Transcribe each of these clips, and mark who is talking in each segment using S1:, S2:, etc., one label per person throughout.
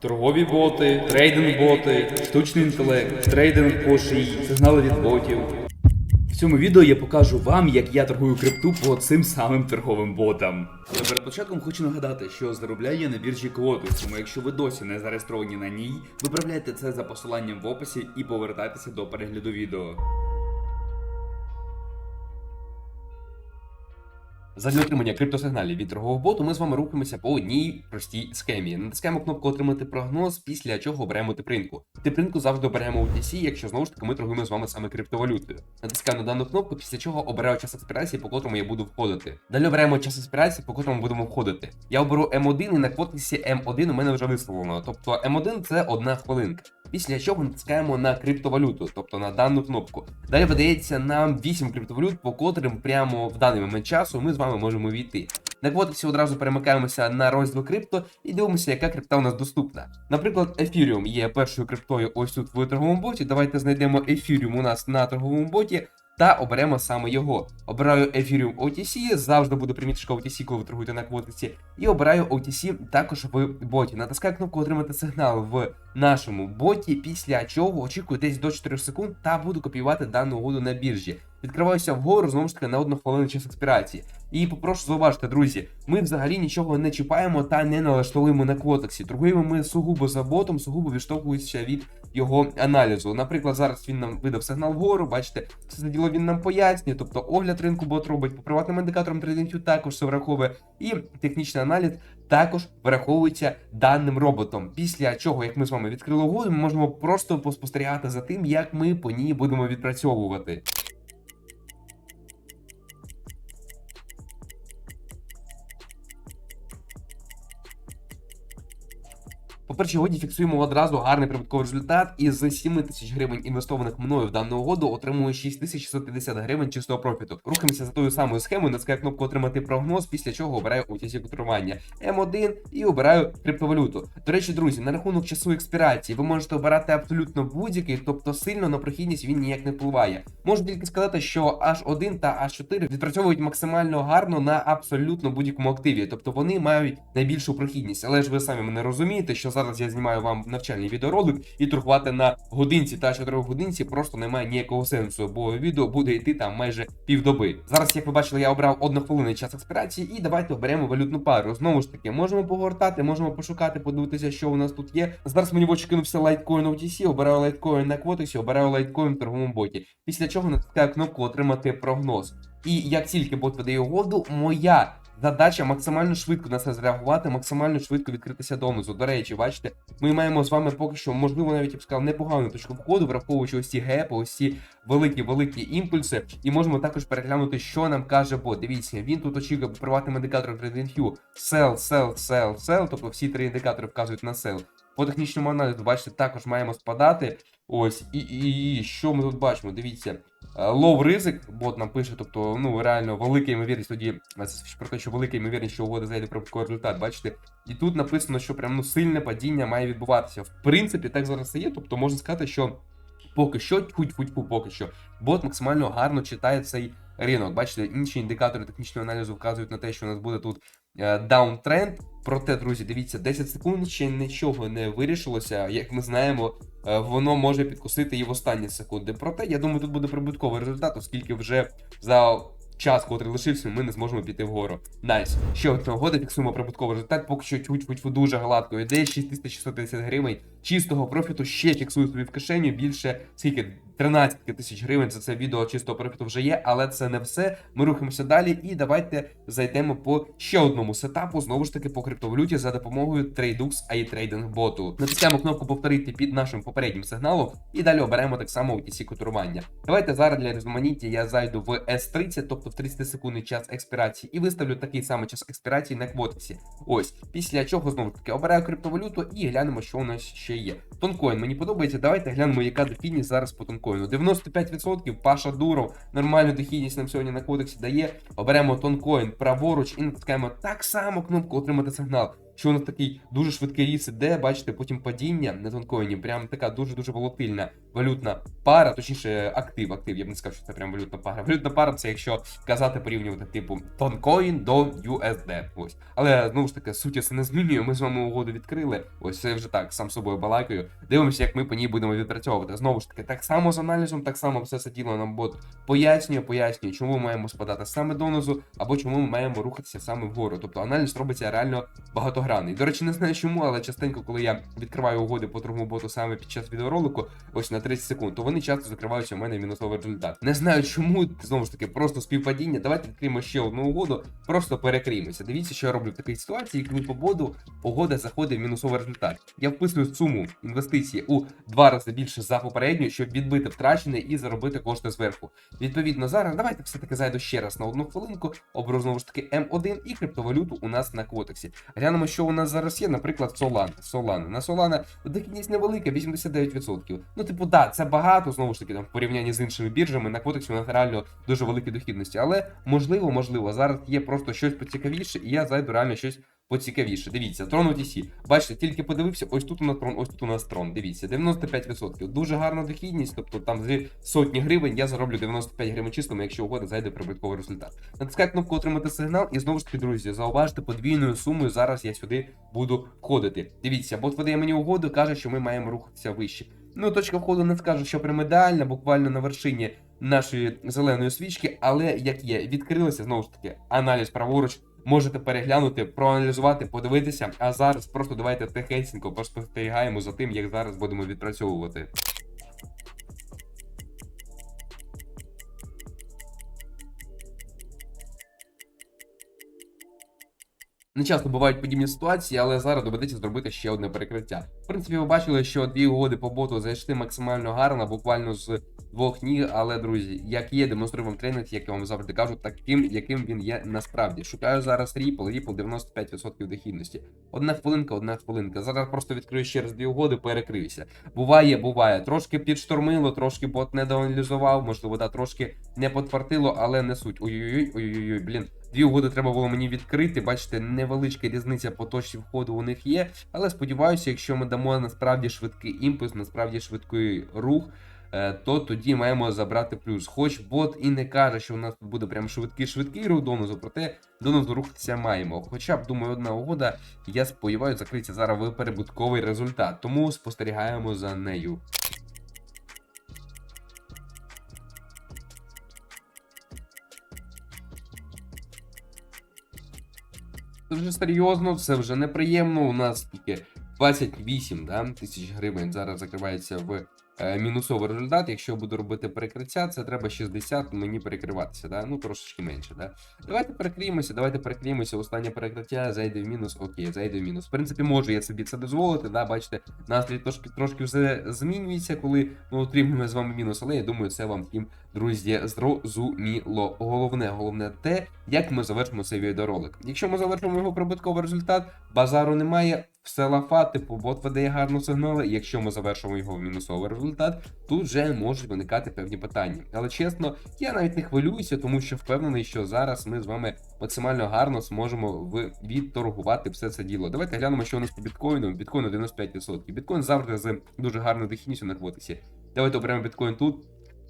S1: Торгові боти, трейдинг-боти, штучний інтелект, трейдинг по шиї, сигнали від ботів. В цьому відео я покажу вам, як я торгую крипту по цим самим торговим ботам. Але перед початком хочу нагадати, що заробляю я на біржі Quotus, тому якщо ви досі не зареєстровані на ній, виправляйте це за посиланням в описі і повертайтеся до перегляду відео.
S2: Задля отримання криптосигналів від торгового боту ми з вами рухаємося по одній простій схемі. Натискаємо кнопку Отримати прогноз, після чого оберемо тип ринку. Тип ринку завжди оберемо UTC, якщо знову ж таки ми торгуємо з вами саме криптовалютою. Натискаю на дану кнопку, після чого обираю час експірації, по котрому я буду входити. Далі обираємо час експірації, по котрому будемо входити. Я оберу М1 і на квотисі М1 у мене вже висловлено. Тобто М1 це одна хвилинка. Після чого натискаємо на криптовалюту, тобто на дану кнопку. Далі видається нам 8 криптовалют, по котрим прямо в даний момент часу ми з вами можемо війти. На квотексі одразу перемикаємося на розділ крипто і дивимося, яка крипта у нас доступна. Наприклад, Ethereum є першою криптою ось тут в торговому боті. Давайте знайдемо Ethereum у нас на торговому боті. Та оберемо саме його. Обираю Ethereum OTC, завжди буде приміточка OTC, коли ви торгуєте на квотиці. І обираю OTC також в боті. Натискаю кнопку отримати сигнал в нашому боті, після чого очікую десь до 4 секунд та буду копіювати дану угоду на біржі. Відкриваюся вгору знову ж таки на одну хвилину час експірації. І попрошу зауважити, друзі, ми взагалі нічого не чіпаємо та не налаштовуємо на квотексі. Торгуємо ми сугубо за ботом, сугубо відштовхуючися від його аналізу. Наприклад, зараз він нам видав сигнал вгору, бачите, все за діло він нам пояснює, тобто огляд ринку бот робить по приватним індикаторам трейдингу також все враховує, і технічний аналіз також враховується даним роботом. Після чого, як ми з вами відкрили угоду, ми можемо просто поспостерігати за тим, як ми по ній будемо відпрацьовувати. По першій угоді фіксуємо одразу гарний прибутковий результат. І з 7 тисяч гривень інвестованих мною в дану угоду отримую 6650 гривень чистого профіту. Рухаємося за тою самою схемою, натискаю кнопку отримати прогноз, після чого обираю UTC котирування М1 і обираю криптовалюту. До речі, друзі, на рахунок часу експірації ви можете обирати абсолютно будь-який, тобто сильно на прохідність він ніяк не впливає. Можу тільки сказати, що H1 та H4 відпрацьовують максимально гарно на абсолютно будь-якому активі, тобто вони мають найбільшу прохідність. Але ж ви самі мене розумієте, що зараз я знімаю вам навчальний відеоролик і торгувати на годинці та 4 годинці просто немає ніякого сенсу, бо відео буде йти там майже півдоби. Зараз, як ви бачили, я обрав однохвилинний час експірації, і давайте оберемо валютну пару. Знову ж таки, можемо погортати, можемо пошукати, подивитися, що у нас тут є. Зараз мені в очі кинувся лайткоін OTC, обираю лайткоін на квотексі, обираю лайткоін в торговому боті. Після чого натискаю кнопку отримати прогноз. І як тільки бот видає угоду, моя задача максимально швидко на це зреагувати, максимально швидко відкритися донизу. До речі, бачите, ми маємо з вами поки що, можливо, навіть я б сказав, непогану точку входу, враховуючи ось ці гепи, ось ці великі-великі імпульси. І можемо також переглянути, що нам каже бот. Дивіться, він тут очікує по приватним індикаторам TradingView sell, sell, sell, sell, тобто всі три індикатори вказують на sell. По технічному аналізу, бачите, також маємо спадати. Ось, і, і, і що ми тут бачимо? Дивіться. лов ризик, бот нам пише, тобто, ну реально велика ймовірність тоді, про те, що велика ймовірність, що угода зайде про результат, бачите? І тут написано, що прям ну сильне падіння має відбуватися. В принципі, так зараз і є. Тобто можна сказати, що поки що, тьфу-тьфу-тьфу, поки що, бот максимально гарно читає цей ринок. Бачите, інші індикатори технічного аналізу вказують на те, що у нас буде тут даунтренд. Проте, друзі, дивіться, 10 секунд ще нічого не вирішилося. Як ми знаємо, е, воно може підкусити і в останні секунди. Проте, я думаю, тут буде прибутковий результат, оскільки вже за час, котрий лишився, ми не зможемо піти вгору. Найс. Ще одна угода, фіксуємо прибутковий результат, поки що тьфу-тьфу-тьфу дуже гладко. Іде 6650 гривень. Чистого профіту ще фіксую собі в кишеню. Більше скільки 13 тисяч гривень за це відео чистого профіту вже є, але це не все. Ми рухаємося далі і давайте зайдемо по ще одному сетапу, знову ж таки по криптовалюті за допомогою Tradux AI Trading боту. Натискаємо кнопку повторити під нашим попереднім сигналом і далі оберемо так само OTC котурування. Давайте зараз для різноманіття я зайду в S30, тобто в 30 секундний час експірації, і виставлю такий самий час експірації на квотексі. Ось, після чого знову ж таки обираю криптовалюту і глянемо, що у нас ще є. Тонкоін мені подобається. Давайте глянемо, яка дохідність зараз по тонкоїну. 95% Паша Дуров, нормальну дохідність нам сьогодні на кодексі дає. Оберемо тонкоін праворуч і натискаємо так само кнопку отримати сигнал. Що нас такий дуже швидкий ріс іде, бачите, потім падіння на тонкоїні, прям така дуже-дуже волатильна валютна пара, точніше, актив, актив. Я б не сказав, що це прям валютна пара. Валютна пара це якщо казати порівнювати типу тонкоін до USD. Ось. Але знову ж таки, суті це не змінює. Ми з вами угоду відкрили. Ось це вже так, сам собою балакаю. Дивимося, як ми по ній будемо відпрацьовувати. Знову ж таки, так само з аналізом, так само все це діло нам бот пояснює, пояснює, чому ми маємо спадати саме донизу, або чому ми маємо рухатися саме вгору. Тобто аналіз робиться реально багатогранний. До речі, не знаю чому, але частенько, коли я відкриваю угоди по торговому боту саме під час відеоролику, ось на 30 секунд, то вони часто закриваються у мене мінусовий результат. Не знаю чому, знову ж таки, просто співпадіння. Давайте відкриємо ще одну угоду, просто перекриємося. Дивіться, що я роблю в такій ситуації, коли по боду угода заходить в мінусовий результат. Я вписую суму інвестиції у два рази більше за попередню, щоб відбити втрачене і заробити кошти зверху. Відповідно, зараз давайте все-таки зайду ще раз на одну хвилинку, оберу знову ж таки М1 і криптовалюту у нас на квотексі. Глянемо, що у нас зараз є, наприклад, Solana. Solana. На Solana дохідність невелика, 89%. Ну, типу, да, це багато, знову ж таки, там в порівнянні з іншими біржами, на квотексі у нас реально дуже великі дохідності. Але можливо, можливо, зараз є просто щось поцікавіше, і я зайду реально щось. Поцікавіше, дивіться, трон OTC. Бачите, тільки подивився, ось тут у нас трон, ось тут у нас трон. Дивіться, 95%. Дуже гарна дохідність, тобто там з сотні гривень я зароблю 95 гривень чистими, якщо угода зайде прибутковий результат. Натискайте кнопку отримати сигнал, і знову ж таки, друзі, зауважте подвійною сумою. Зараз я сюди буду входити. Дивіться, бот видає мені угоду, каже, що ми маємо рухатися вище. Ну, точка входу не скажу, що прям ідеальна, буквально на вершині нашої зеленої свічки, але як є, відкрилося знову ж таки аналіз праворуч. Можете переглянути, проаналізувати, подивитися. А зараз просто давайте тихесенько поспостерігаємо за тим, як зараз будемо відпрацьовувати. Не часто бувають подібні ситуації, але зараз доведеться зробити ще одне перекриття. В принципі, ви бачили, що дві угоди по боту зайшли максимально гарно, буквально з двох ніг. Але друзі, як є, демонструю вам тренинг, як я вам завжди кажу, таким, яким він є насправді. Шукаю зараз Ripple, Ripple 95% дохідності. Одна хвилинка, одна хвилинка. Зараз просто відкрию ще раз дві угоди, перекриюся. Буває, буває. Трошки підштормило, трошки бот не доаналізував, можливо, да, трошки не подфартило, але не суть. Ой-ой-ой, ой-ой-ой, блін. Дві угоди треба було мені відкрити. Бачите, невеличка різниця по точці входу у них є. Але сподіваюся, якщо ми дамо насправді швидкий імпульс, насправді швидкий рух, то тоді маємо забрати плюс. Хоч бот і не каже, що у нас тут буде прям швидкий швидкий рух донозу, проте донозу рухатися маємо. Хоча б думаю, одна угода, я сподіваюся, закриється зараз перебутковий результат. Тому спостерігаємо за нею. Це вже серйозно, це вже неприємно. У нас тільки 28 да, тисяч гривень зараз закривається в е, мінусовий результат. Якщо я буду робити перекриття, це треба 60 мені перекриватися, да? ну трошечки менше. Да? Давайте перекриємося, давайте перекриємося. Останнє перекриття зайде в мінус. Окей, зайде в мінус. В принципі, можу я собі це дозволити. Да? Бачите, настрій трошки трошки все змінюється, коли ми отримуємо з вами мінус, але я думаю, це вам всім, друзі, зрозуміло. Головне, головне те, як ми завершимо цей відеоролик. Якщо ми завершимо його прибутковий результат, базару немає. Все лафа, типу, бот видає гарну сигнали. і Якщо ми завершимо його в мінусовий результат, тут вже можуть виникати певні питання. Але чесно, я навіть не хвилююся, тому що впевнений, що зараз ми з вами максимально гарно зможемо відторгувати все це діло. Давайте глянемо, що у нас по біткоїну. Біткоїну 95%. Біткоін завжди з дуже гарною дохідністю на квотисі. Давайте оберемо біткоін тут.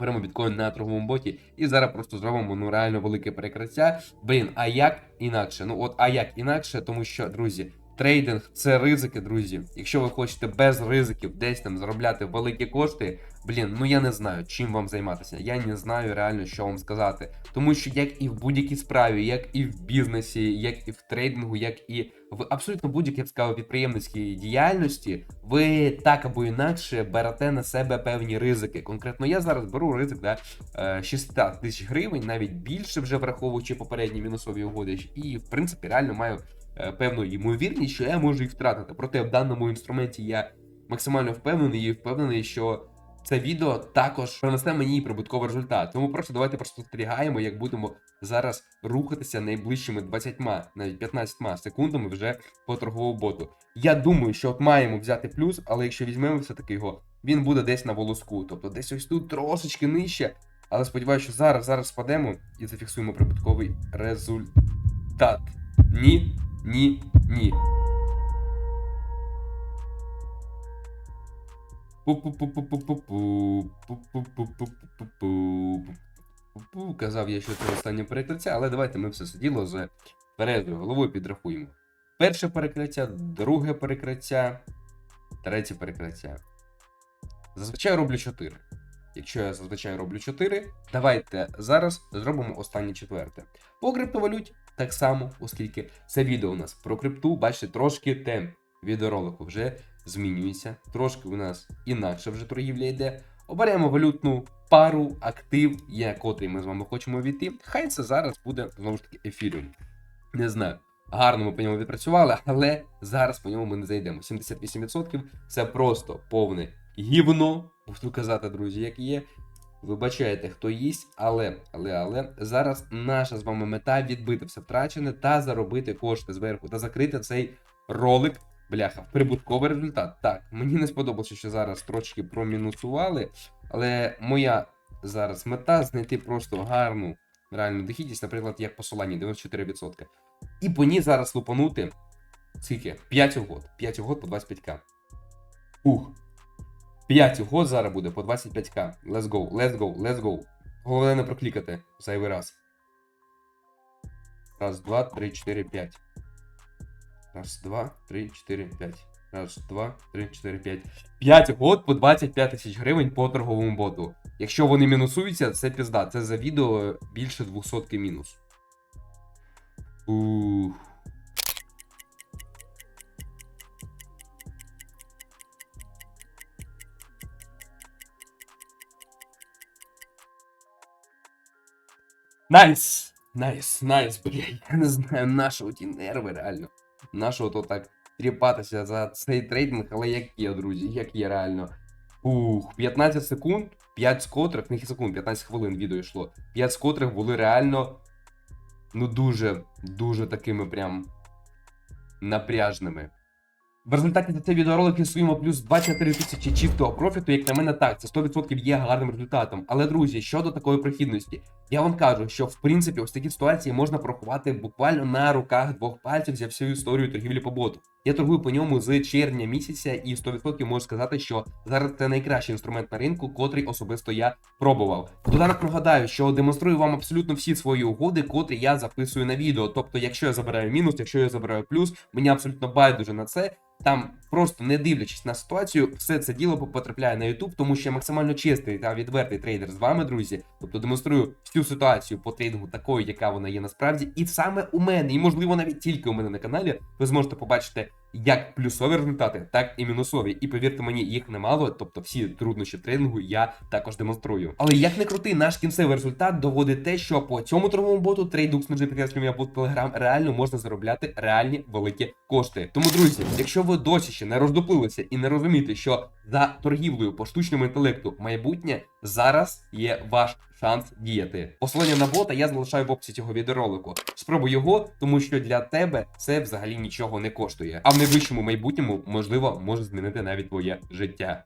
S2: Беремо біткоін на торговому боті і зараз просто зробимо ну реально велике перекриття. Блін, а як інакше? Ну от а як інакше, тому що, друзі, трейдинг це ризики, друзі. Якщо ви хочете без ризиків десь там заробляти великі кошти, блін, ну я не знаю, чим вам займатися. Я не знаю реально, що вам сказати. Тому що як і в будь-якій справі, як і в бізнесі, як і в трейдингу, як і в абсолютно будь-якій сказав, підприємницькій діяльності, ви так або інакше берете на себе певні ризики. Конкретно я зараз беру ризик да, е, 600 тисяч гривень, навіть більше вже враховуючи попередні мінусові угоди. І в принципі реально маю е, певну ймовірність, що я можу їх втратити. Проте в даному інструменті я максимально впевнений і впевнений, що це відео також принесе мені прибутковий результат. Тому просто давайте просто спостерігаємо, як будемо зараз рухатися найближчими 20, навіть 15 секундами вже по торговому боту. Я думаю, що от маємо взяти плюс, але якщо візьмемо все-таки його, він буде десь на волоску. Тобто десь ось тут трошечки нижче. Але сподіваюся, що зараз зараз спадемо і зафіксуємо прибутковий результат. Ні, ні, ні. Казав я, що це останнє перекриття, але давайте ми все це діло з тверезою головою підрахуємо. Перше перекриття, друге перекриття, третє перекриття. Зазвичай роблю 4. Якщо я зазвичай роблю 4, давайте зараз зробимо останнє четверте. По криптовалюті так само, оскільки це відео у нас про крипту, бачите, трошки темп відеоролику вже змінюється. Трошки у нас інакше вже торгівля йде. Оберемо валютну пару, актив, є котрий ми з вами хочемо війти. Хай це зараз буде знову ж таки ефіріум. Не знаю. Гарно ми по ньому відпрацювали, але зараз по ньому ми не зайдемо. 78% це просто повне гівно, буду казати, друзі, як є. Вибачайте, хто їсть, але, але, але зараз наша з вами мета відбити все втрачене та заробити кошти зверху та закрити цей ролик. Бляха, прибутковий результат. Так, мені не сподобалося, що зараз трошки промінусували, але моя зараз мета знайти просто гарну реальну дохідність, наприклад, як посилання 94%. І по ній зараз лупанути скільки? 5 угод. 5 угод по 25к. Ух. 5 угод зараз буде по 25к. Let's go, let's go, let's go. Головне не проклікати зайвий раз. Раз, два, три, чотири, п'ять. Раз, два, три, чотири, п'ять. Раз, два, три, чотири, п'ять. 5 год по 25 тисяч гривень по торговому боту. Якщо вони мінусуються, це пізда. Це за відео більше 200 мінус. Ух. Найс! Найс, найс, блядь. Я не знаю, нашого ті нерви, реально. Нашого то так тріпатися за цей трейдинг, але як є, друзі, як є реально. Ух, 15 секунд, 5 з котрих, не секунд, 15 хвилин відео йшло. 5 з котрих були реально, ну дуже, дуже такими прям напряжними. В результаті за цей відеоролик суємо плюс 23 тисячі чистого профіту, як на мене, так, це 100% є гарним результатом. Але, друзі, щодо такої прохідності, я вам кажу, що в принципі ось такі ситуації можна порахувати буквально на руках двох пальців за всю історію торгівлі по боту. Я торгую по ньому з червня місяця і 100% можу сказати, що зараз це найкращий інструмент на ринку, котрий особисто я пробував. Доданок нагадаю, що демонструю вам абсолютно всі свої угоди, котрі я записую на відео. Тобто, якщо я забираю мінус, якщо я забираю плюс, мені абсолютно байдуже на це. Там просто не дивлячись на ситуацію, все це діло потрапляє на YouTube, тому що я максимально чистий та відвертий трейдер з вами, друзі. Тобто демонструю всю ситуацію по трейдингу такою, яка вона є насправді, і саме у мене, і можливо навіть тільки у мене на каналі, ви зможете побачити як плюсові результати, так і мінусові. І повірте мені, їх немало. Тобто всі труднощі трейдингу я також демонструю. Але як не крути, наш кінцевий результат доводить те, що по цьому торговому боту трейдукс підкреслюємо або Telegram реально можна заробляти реальні великі кошти. Тому, друзі, якщо ви досі ще не роздуплилися і не розумієте, що за торгівлею по штучному інтелекту майбутнє зараз є ваш шанс діяти. Посилання на бота я залишаю в описі цього відеоролику. Спробуй його, тому що для тебе це взагалі нічого не коштує. А в найближчому майбутньому можливо може змінити навіть твоє життя.